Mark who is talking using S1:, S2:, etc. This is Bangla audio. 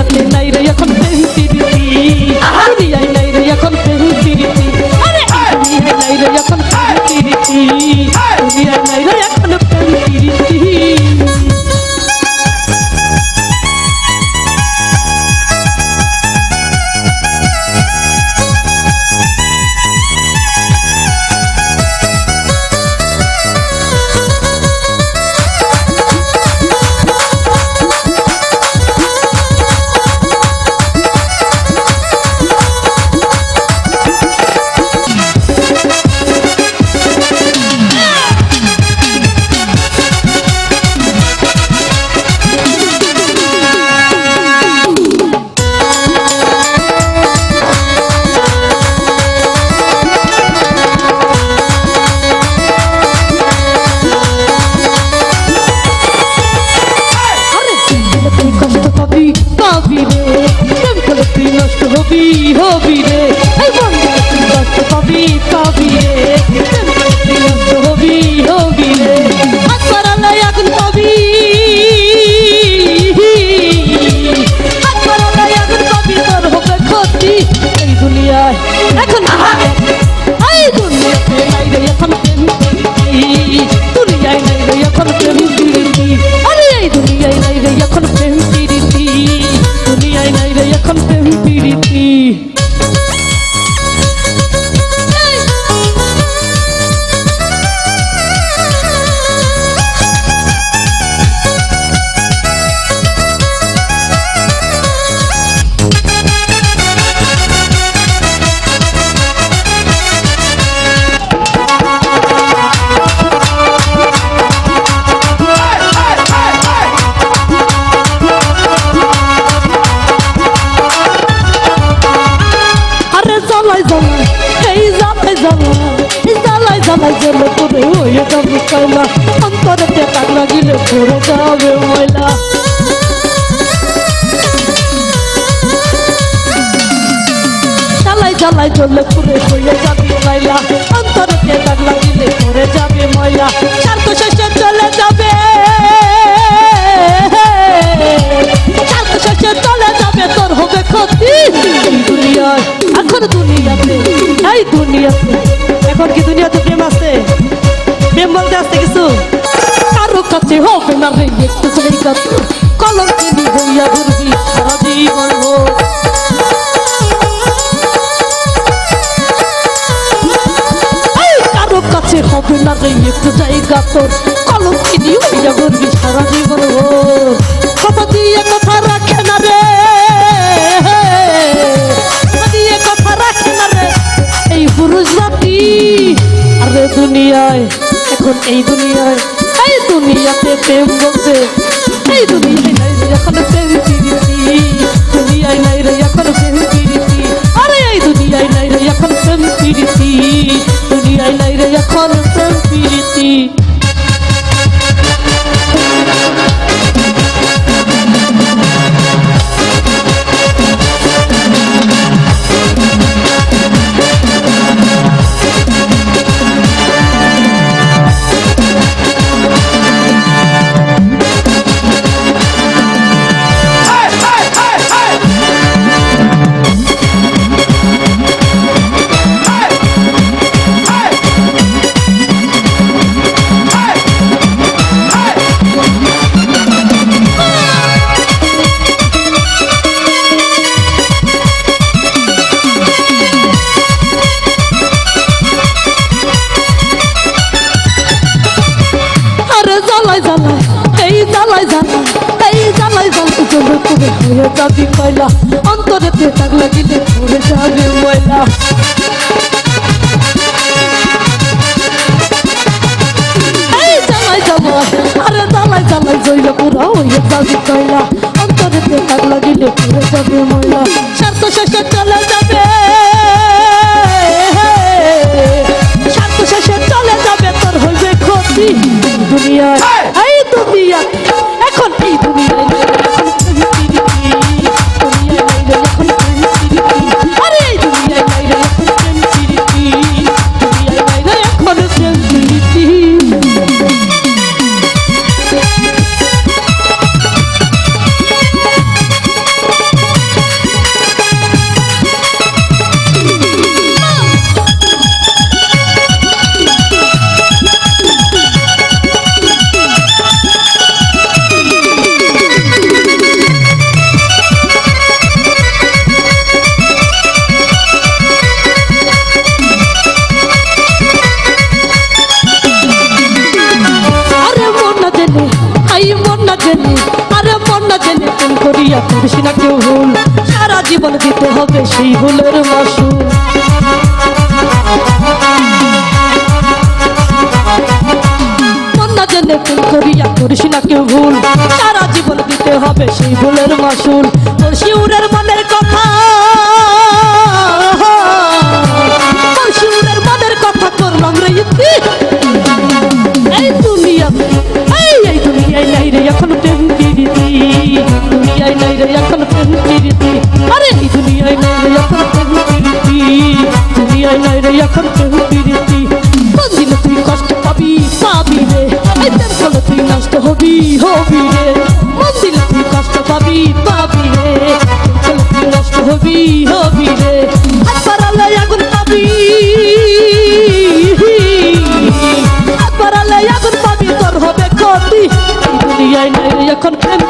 S1: দুনিয়াতে নাই রে এখন করে তুই নষ্ট হবি। আগুন পাবি হাত বাড়ালে আগুন পাবি তোর এই দুনিয়ায় এখন অন্তরেতে তাক লাগিলে পড়ে যাবে ময়লা। জ্বালাই জ্বালাই জ্বলে পুরে হয়ে যাবে ময়লা। অন্তরেতে তাক লাগিলে পড়ে যাবে ময়লা। স্বার্থ শেষে চলে যাবে। স্বার্থ শেষে চলে যাবে, তোর হবে ক্ষতি। দুনিয়ায়, এখন দুনিয়াতে, এই দুনিয়াতে। এখন কি দুনিয়াতে প্রেম আছে? প্রেম বলতে আসতে কিছু? কাছে হবে না রে একটু তোর কলম কিনি হইয়া ঘুরবি সারা জীবন কারও কাছে হবে না রে একটু জায়গা তোর কলম কিনি হইয়া ঘুরবি সারা জীবন। কথা কথা দিয়ে কথা রাখে না রে এই পুরুষ জাতি, আরে দুনিয়ায়, এখন এই দুনিয়ায় দুনিয়াতে প্রেম বলতে এই দুনিয়ায় নাই এখন প্রেম প্রীতি দুনিয়ায় নাই এই জ্বালাই জ্বালাই এই জ্বালাই জ্বালাই জলে করে হয়ে যাবি কয়লা অন্তরেতে তাক লাগিলে পড়ে যাবে ময়লা। আরে জ্বালাই জ্বালাই জইলে পুরা হয়ে যাবি কয়লা অন্তরেতে তাক লাগিলে পড়ে যাবে ময়লা। স্বার্থ শেষে চলে করিয়া করিস না কেউ ভুল? সারা জীবন দিতে হবে সেই ভুলের মাসুল। করিস না কেউ ভুল। সারা জীবন দিতে হবে সেই ভুলের মাসুল। শিউরের মনের হবি রে মন দিলে তুই কষ্ট পাবি পাবি রে। তুই নষ্ট হবি হবি রে। হাত আগুন পাবি। হাত আগুন পাবি, তোর হবে ক্ষতি। দুনিয়ায় নাই, এখন প্রেম